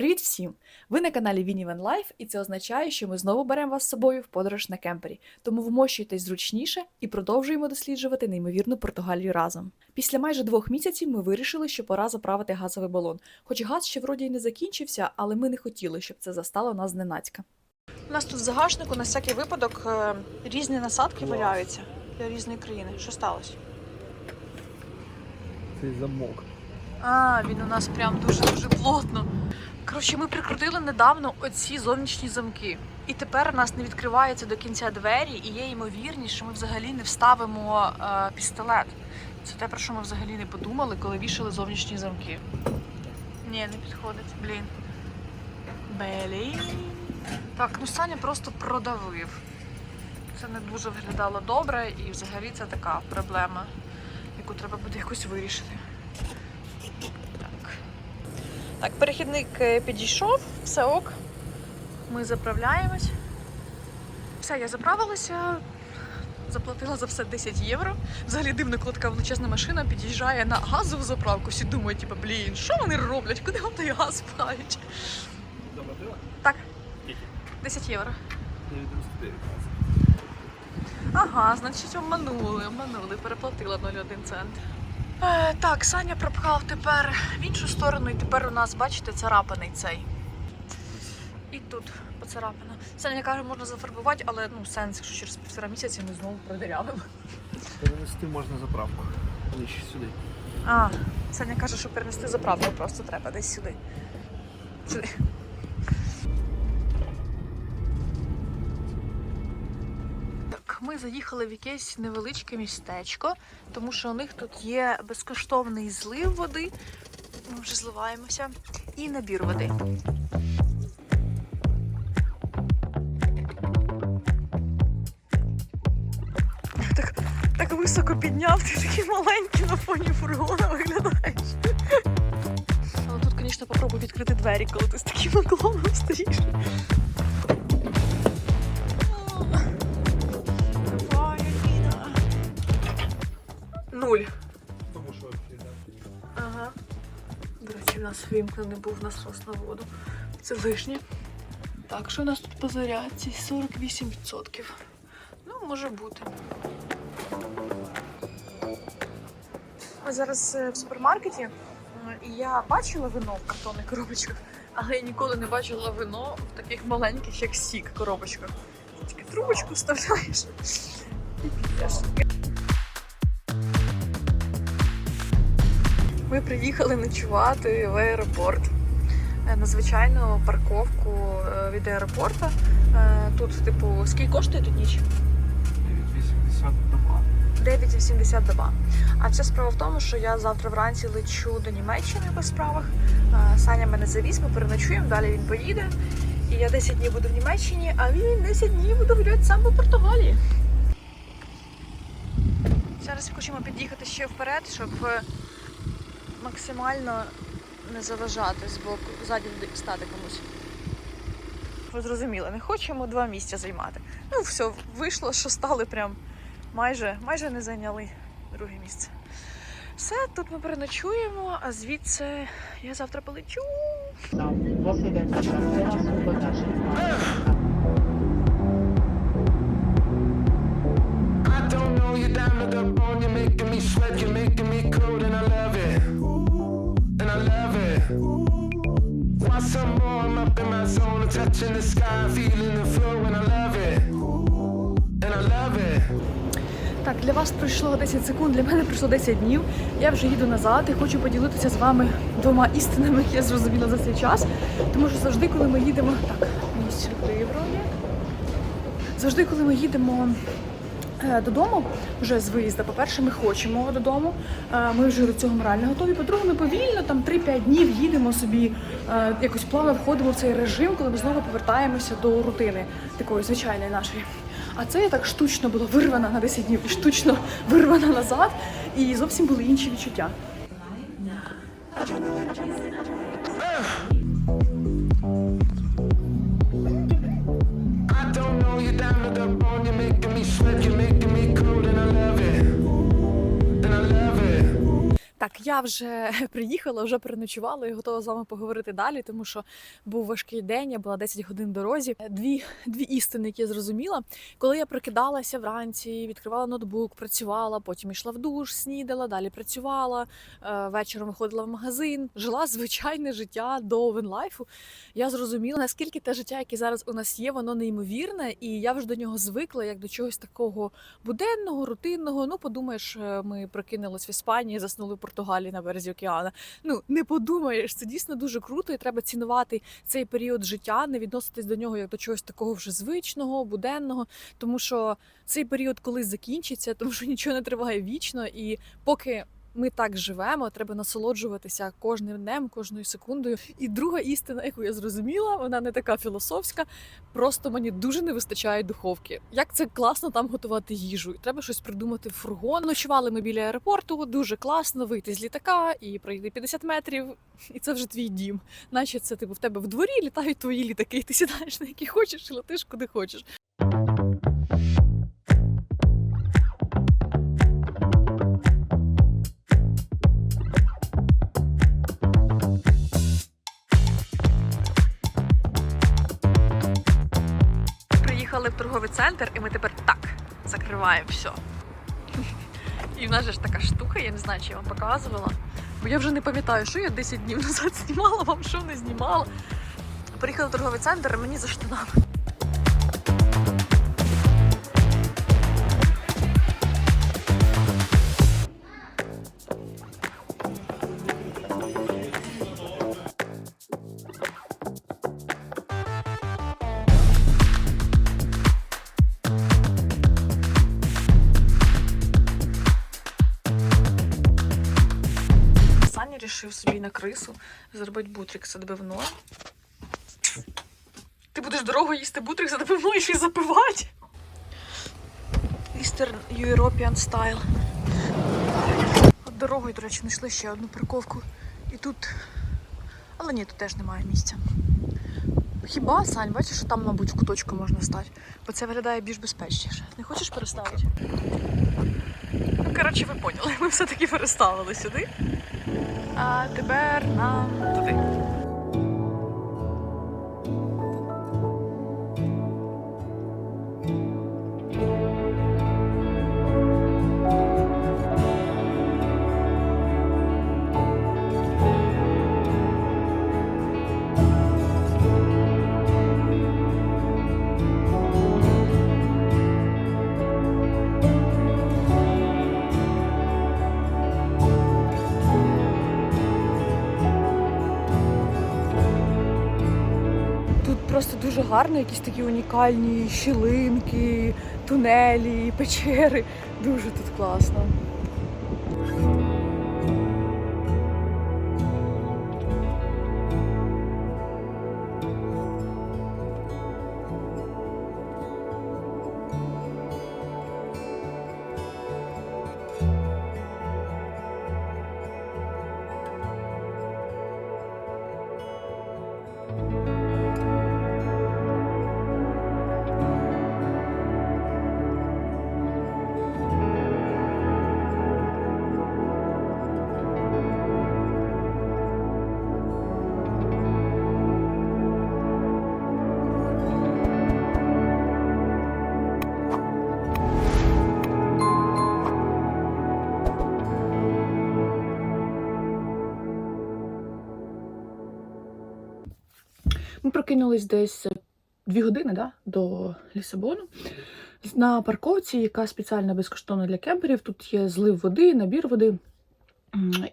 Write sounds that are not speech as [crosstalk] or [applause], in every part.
Привіт всім! Ви на каналі Vinivan Life, і це означає, що ми знову беремо вас з собою в подорож на кемпері. Тому вмощуйтесь зручніше і продовжуємо досліджувати неймовірну Португалію разом. Після майже двох місяців ми вирішили, що пора заправити газовий балон. Хоч газ ще вроді й не закінчився, але ми не хотіли, щоб це застало нас зненацька. У нас тут в загашнику на всякий випадок е, різні насадки валяються для різної країни. Що сталося? Цей замок. А, він у нас прям дуже-дуже плотно. Коротше, ми прикрутили недавно оці зовнішні замки. І тепер у нас не відкриваються до кінця двері, і є ймовірність, що ми взагалі не вставимо е, пістолет. Це те, про що ми взагалі не подумали, коли вішали зовнішні замки. Ні, не підходить. Блін. Блін. Так, ну Саня просто продавив. Це не дуже виглядало добре, і взагалі це така проблема, яку треба буде якось вирішити. Так. Перехідник е, підійшов, все ок. Ми заправляємось. Все, я заправилася, заплатила за все 10 євро. Взагалі дивно, коли така величезна машина під'їжджає на газову заправку. Всі думають, типу, блін, що вони роблять? Куди вам той газ палять? Заплатила? Так, 10 євро. 9,99. Ага, значить, обманули, обманули, переплатила 0,1 цент. Е, так, Саня пропхав тепер в іншу сторону, і тепер у нас, бачите, царапаний цей. І тут поцарапано. Саня каже, можна зафарбувати, але ну сенс, якщо через півтора місяці ми знову продирявимо. Перенести можна заправку. Нижче сюди. А, Саня каже, що перенести заправку просто треба десь сюди. Сюди. Заїхали в якесь невеличке містечко, тому що у них тут є безкоштовний злив води. Ми вже зливаємося. І набір води. Так, так високо підняв, ти такий маленький на фоні фургона виглядаєш. Але тут, звісно, попробуй відкрити двері, коли ти з таким наклоном стоїш. Нуль. Тому що Ага. До речі, у нас вимкнений був насос на воду. Це лишнє. Так, що у нас тут по зарядці? 48%. Ну, може бути. Ми зараз е, в супермаркеті, е, і я бачила вино в картонних коробочках, але я ніколи не бачила вино в таких маленьких, як сік, коробочках. Тільки трубочку вставляєш і п'єш. Ми приїхали ночувати в аеропорт. Е, На звичайну парковку е, від аеропорту. Е, Тут, типу, скільки коштує тут ніч? 9,80 дома. 9,80 доба. А вся справа в тому, що я завтра вранці лечу до Німеччини по справах. Саня мене завіз, ми переночуємо, далі він поїде. І я 10 днів буду в Німеччині, а він 10 днів буде гуляти сам по Португалії. Зараз хочемо під'їхати ще вперед, щоб максимально не заважати з боку, ззаді стати комусь. Ви зрозуміли, не хочемо два місця займати. Ну, все, вийшло, що стали прям майже, майже не зайняли друге місце. Все, тут ми переночуємо, а звідси я завтра полечу. I don't know you down to the bone. You're making me sweat. You're making Some more? I'm up in my zone. I'm touching the sky, feeling the flow, and I love it. And I love it. Так, для вас пройшло 10 секунд, для мене пройшло 10 днів. Я вже їду назад і хочу поділитися з вами двома істинами, які я зрозуміла за цей час. Тому що завжди, коли ми їдемо. Так, мені сюди вроді. Завжди, коли ми їдемо додому, вже з виїзду, по-перше, ми хочемо додому. Е, Ми вже до цього морально готові. По-друге, ми повільно, там 3-5 днів їдемо собі, е, якось плавно входимо в цей режим, коли ми знову повертаємося до рутини такої звичайної нашої. А це я так штучно була вирвана на 10 днів і штучно [laughs] вирвана назад, і зовсім були інші відчуття. Так, Я вже [laughs] приїхала, вже переночувала і готова з вами поговорити далі, тому що був важкий день, я була 10 годин в дорозі. Дві, дві істини, які я зрозуміла. Коли я прокидалася вранці, відкривала ноутбук, працювала, потім йшла в душ, снідала, далі працювала, е, вечором виходила в магазин, жила звичайне життя до венлайфу. Я зрозуміла, наскільки те життя, яке зараз у нас є, воно неймовірне, і я вже до нього звикла як до чогось такого буденного, рутинного. Ну, подумаєш, е, ми прокинулись в Іспанії, заснули в Португалії на березі океана. Ну не подумаєш, це дійсно дуже круто, і треба цінувати цей період життя, не відноситись до нього як до чогось такого вже звичного, буденного, тому що цей період колись закінчиться, [laughs] тому що нічого не триває вічно, і поки. Ми так живемо, треба насолоджуватися кожним днем, кожною секундою. І друга істина, яку я зрозуміла, вона не така філософська. Просто мені дуже не вистачає духовки. Як це класно там готувати їжу? І треба щось придумати в фургон. Ночували ми біля аеропорту. Дуже класно вийти з літака і пройти 50 метрів, і це вже твій дім. Наче це типу в тебе в дворі літають твої літаки, і ти сідаєш на які хочеш і летиш куди хочеш. Центр, і ми тепер так закриваємо все. І в нас же ж така штука, я не знаю, чи я вам показувала. Бо я вже не пам'ятаю, що я 10 днів назад [laughs] знімала, вам що не знімала. Приїхала в торговий центр, і мені за штанами. Саня собі на крису зробити бутрик відбивною. Ти будеш дорого їсти бутрик відбивною і ще й запивати. Eastern European Style. От дорогою, до речі, знайшли ще одну парковку. І тут. Але ні, тут теж немає місця. Хіба, Сань, бачиш, що там, мабуть, в куточку можна стати, бо це виглядає більш безпечніше. Не хочеш переставити? Ну, коротше, ви поняли, ми все-таки переставили сюди. А тепер нам туди. Просто дуже гарно, якісь такі унікальні щілинки, тунелі, печери. Дуже тут класно. Прокинулись десь дві години да, до Лісабону. На парковці, яка спеціально безкоштовна для кемперів. Тут є злив води, набір води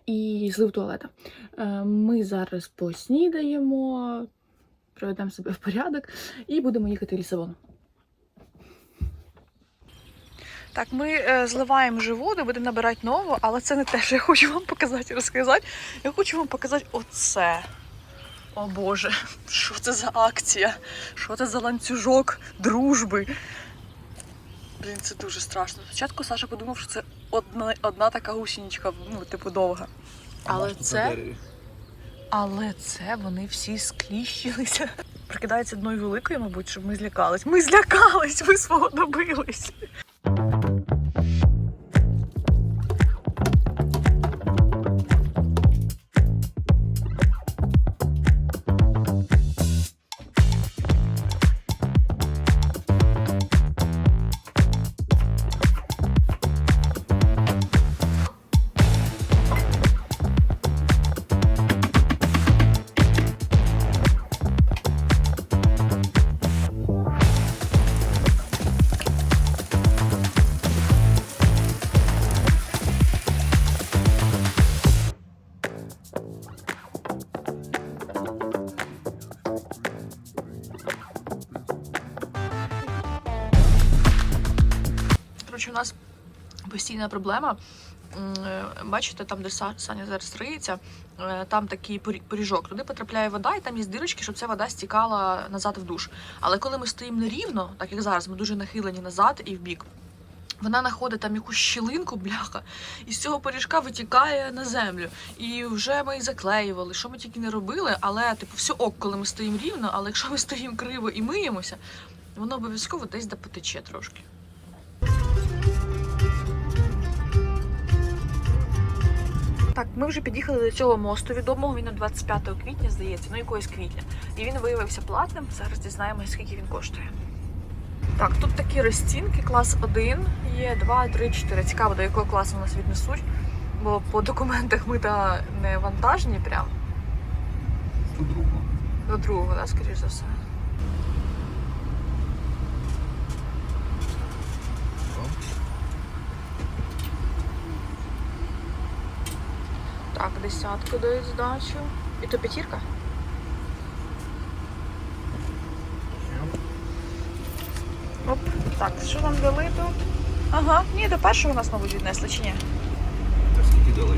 і злив туалета. Е, Ми зараз поснідаємо, приведемо себе в порядок і будемо їхати в Лісабон. Так, ми е, зливаємо вже воду, будемо набирати нову, але це не те, що я хочу вам [laughs] показати і розказати. Я хочу вам показати оце. О Боже, що це за акція? Що це за ланцюжок дружби? Блін, це дуже страшно. Спочатку Саша подумав, що це одна, одна така гусінічка, ну, типу, довга. Але це, але це вони всі скліщилися. Прикидається одною великою, мабуть, щоб ми злякались. Ми злякались, ми свого добились. Коротше, у нас постійна проблема. Е, Бачите, там, де Саня зараз риється, е, там такий поріжок. Туди потрапляє вода, і там є дирочки, щоб ця вода стікала назад в душ. Але коли ми стоїмо нерівно, так як зараз, ми дуже нахилені назад і в бік. Вона знаходить там якусь щілинку, бляха, і з цього поріжка витікає на землю. І вже ми і заклеювали, що ми тільки не робили, але типу все ок, коли ми стоїмо рівно, але якщо ми [laughs] стоїмо криво і миємося, воно обов'язково десь потече трошки. Так, ми вже під'їхали до цього мосту відомого. Він на 25 квітня, здається, ну якогось квітня. І він виявився платним. Зараз дізнаємося, скільки він коштує. Так, тут такі розцінки, клас 1, є 2, 3, 4. Цікаво, до якого класу нас віднесуть. Бо по документах ми та не вантажні прям. До другого. До другого, да, скоріш за все. Десятку дають здачу. І то п'ятірка? Оп. Так, що нам дали тут? Ага, ні, до першого нас, мабуть, віднесли чи ні? Та скільки дали?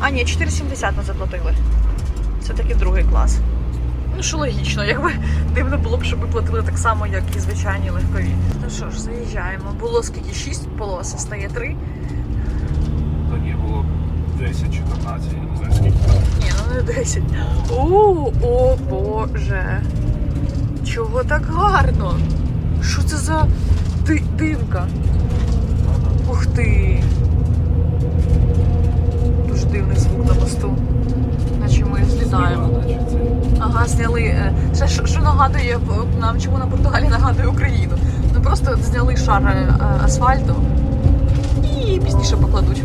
А, ні, 4,70 ми заплатили. Це таки другий клас. Ну, що логічно, якби дивно було б, щоб ми платили так само, як і звичайні легкові. Ну що ж, заїжджаємо. Було скільки 6 полос, а стає 3. Та ні, було 10, 14, я не знаю скільки. Ні, ну не 10. О, о Боже. Чого так гарно? Що це за ди- димка? Ух ти. Дуже дивний звук на мосту. Наче ми злітаємо. Ага, зняли. е, Це що, що нагадує е, нам, чому на Португалії нагадує Україну. Ну просто зняли шар е, асфальту і пізніше покладуть.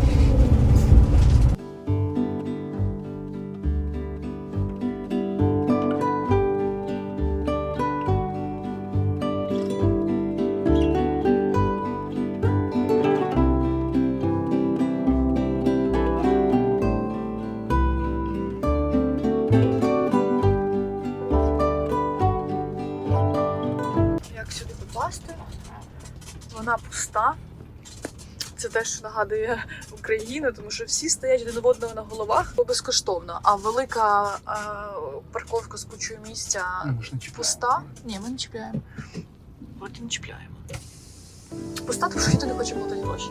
Теж нагадує Україну, тому що всі стоять один одного на головах бо безкоштовно. А велика е, парковка з кучою місця Ну, ми ж не пуста. Ні, ми не чіпляємо. Не чіпляємо. Пуста, тому що ніхто не хоче платити гроші.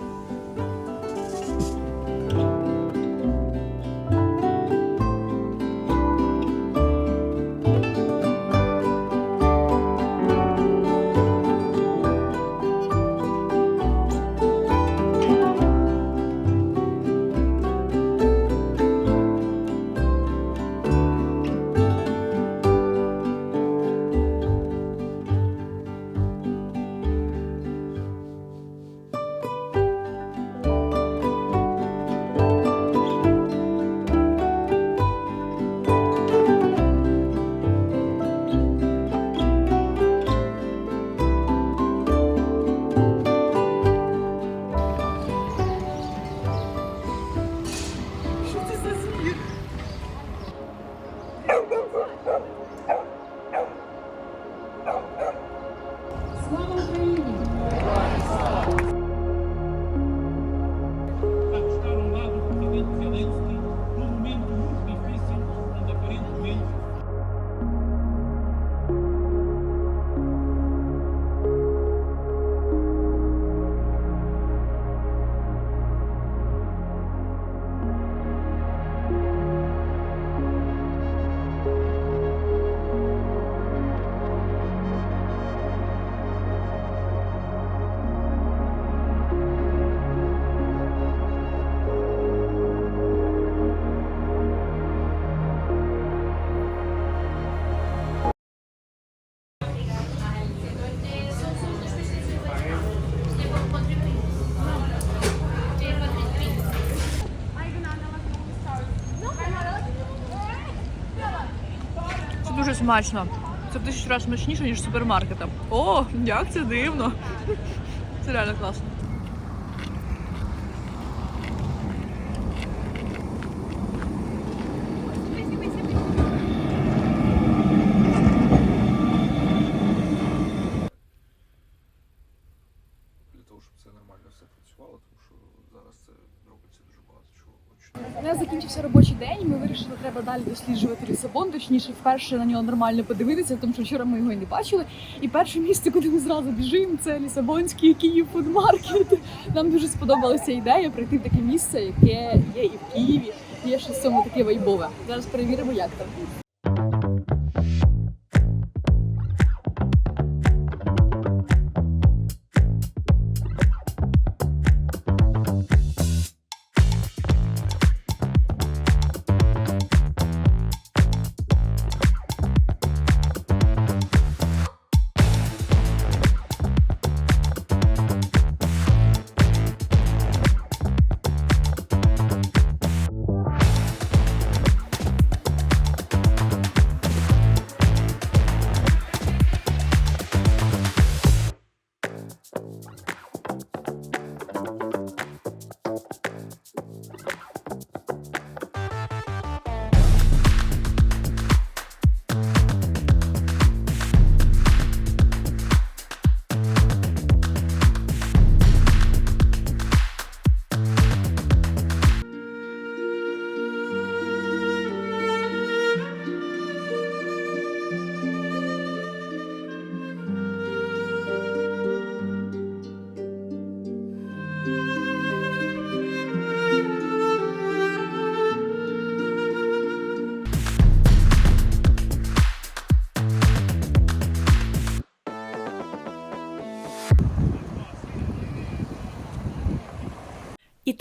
Дуже смачно. Це в тисячу разів смачніше, ніж супермаркетом. О, як це дивно. Це реально класно. Для того, щоб це нормально все працювало. У нас закінчився робочий день. і Ми вирішили, треба далі досліджувати Лісабон, точніше, вперше на нього нормально подивитися, тому що вчора ми його і не бачили. І перше місце, куди ми зразу біжимо, це Лісабонський Київ фудмаркет. Нам дуже сподобалася ідея прийти в таке місце, яке є і в Києві. Є щось в цьому таке вайбове. Зараз перевіримо, як там.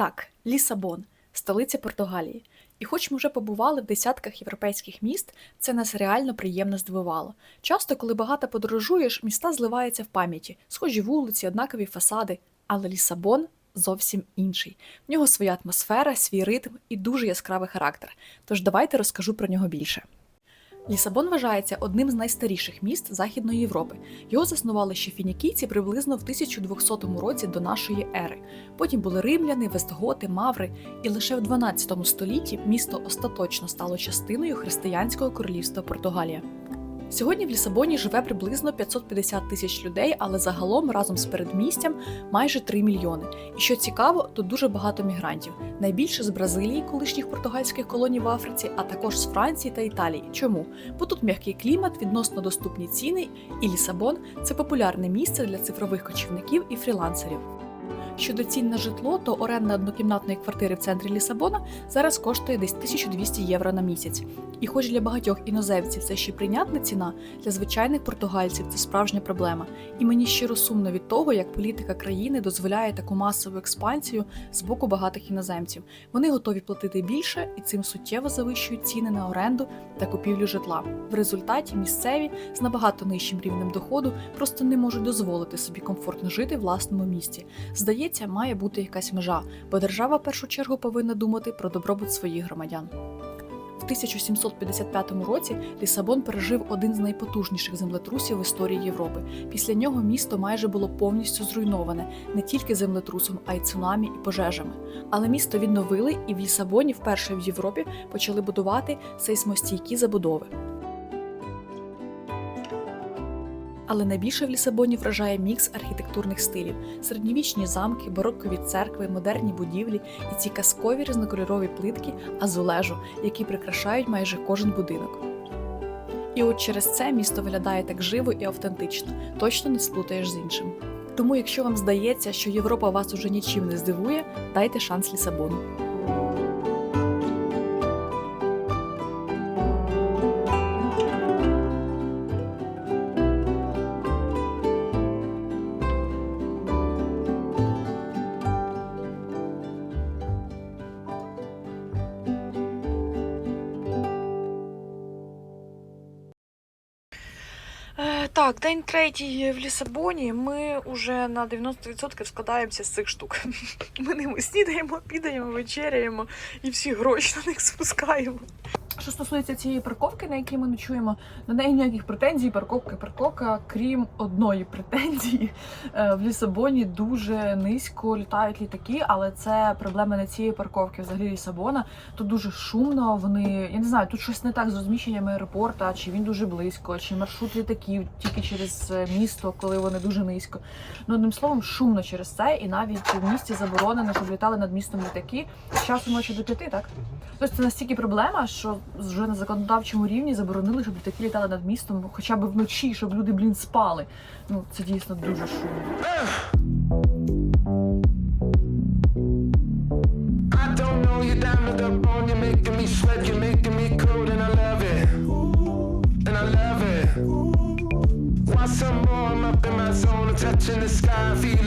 Так, Лісабон, столиця Португалії. І хоч ми вже побували в десятках європейських міст, це нас реально приємно здивувало. Часто, коли багато подорожуєш, міста зливаються в пам'яті, схожі вулиці, однакові фасади, але Лісабон зовсім інший. В нього своя атмосфера, свій ритм і дуже яскравий характер. Тож давайте розкажу про нього більше. Лісабон вважається одним з найстаріших міст Західної Європи. Його заснували ще фінікійці приблизно в 1200 році до нашої ери. Потім були римляни, вестготи, маври, і лише в 12 столітті місто остаточно стало частиною християнського королівства Португалія. Сьогодні в Лісабоні живе приблизно 550 тисяч людей, але загалом разом з передмістям майже 3 мільйони. І що цікаво, тут дуже багато мігрантів. Найбільше з Бразилії, колишніх португальських колоній в Африці, а також з Франції та Італії. Чому? Бо тут м'який клімат, відносно доступні ціни, і Лісабон це популярне місце для цифрових кочівників і фрілансерів. Щодо цін на житло, то оренда однокімнатної квартири в центрі Лісабона зараз коштує десь 1200 євро на місяць. І хоч для багатьох іноземців це ще прийнятна ціна, для звичайних португальців це справжня проблема. І мені щиро сумно від того, як політика країни дозволяє таку масову експансію з боку багатих іноземців. Вони готові платити більше і цим суттєво завищують ціни на оренду та купівлю житла. В результаті місцеві з набагато нижчим рівнем доходу просто не можуть дозволити собі комфортно жити в власному місті. Здається, має бути якась межа, бо держава в першу чергу повинна думати про добробут своїх громадян. В 1755 році Лісабон пережив один з найпотужніших землетрусів в історії Європи. Після нього місто майже було повністю зруйноване не тільки землетрусом, а й цунамі і пожежами. Але місто відновили, і в Лісабоні вперше в Європі почали будувати сейсмостійкі забудови. Але найбільше в Лісабоні вражає мікс архітектурних стилів: середньовічні замки, бароккові церкви, модерні будівлі і ці казкові різнокольорові плитки азулежу, які прикрашають майже кожен будинок. І от через це місто виглядає так живо і автентично, точно не сплутаєш з іншим. Тому, якщо вам здається, що Європа вас уже нічим не здивує, дайте шанс Лісабону. Так, день третій в Лісабоні. Ми вже на 90% складаємося з цих штук. [laughs] Ми ними снідаємо, підаємо, вечеряємо і всі гроші на них спускаємо. Що стосується цієї парковки, на якій ми ночуємо, до неї ніяких претензій. Парковка, парковка, крім одної претензії. [laughs] Е, В Лісабоні дуже низько літають літаки, але це проблема не цієї парковки, взагалі Лісабона. Тут дуже шумно. Вони я не знаю, тут щось не так з розміщенням аеропорта, чи він дуже близько, чи маршрут літаків тільки через е, місто, коли вони дуже низько. Ну одним словом, шумно через це, і навіть в місті заборонено, щоб літали над містом літаки з часу ночі до п'яти, так? Тобто це настільки проблема, що вже на законодавчому рівні заборонили, щоб літаки літали над містом хоча б вночі, щоб люди, блін, спали. Ну це дійсно дуже шумно. Touching the sky, the